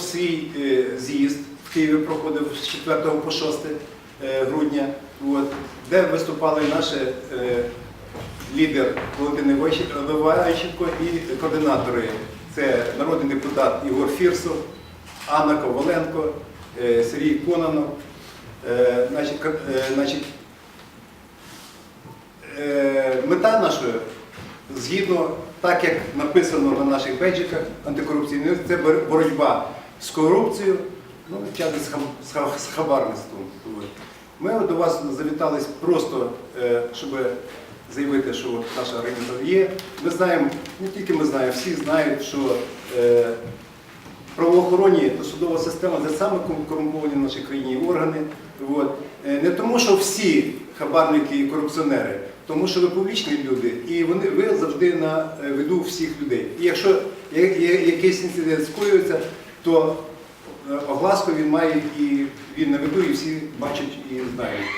свій е, з'їзд в Києві, проходив з 4 по 6 е, грудня, де виступали наші е, лідер Валентин Левайченко і координатори. Це народний депутат Ігор Фірсов, Анна Коваленко, Сергій Кононов. Мета наша, згідно так як написано на наших беджиках антикорупційних, це боротьба з корупцією, ну, часто з хабарництвом. Ми до вас завітались просто, е, щоб заявити, що наша організація є. Ми знаємо, не тільки ми знаємо, всі знають, що е, правоохоронні та судова система це саме корумповані в нашій країні органи. От. Е, Не тому, що всі хабарники і корупціонери, тому що ви публічні люди, і вони, ви завжди на виду всіх людей. І якщо якийсь інцидент скоюється, то е, огласку він має і він на виду, і всі бачать і знають.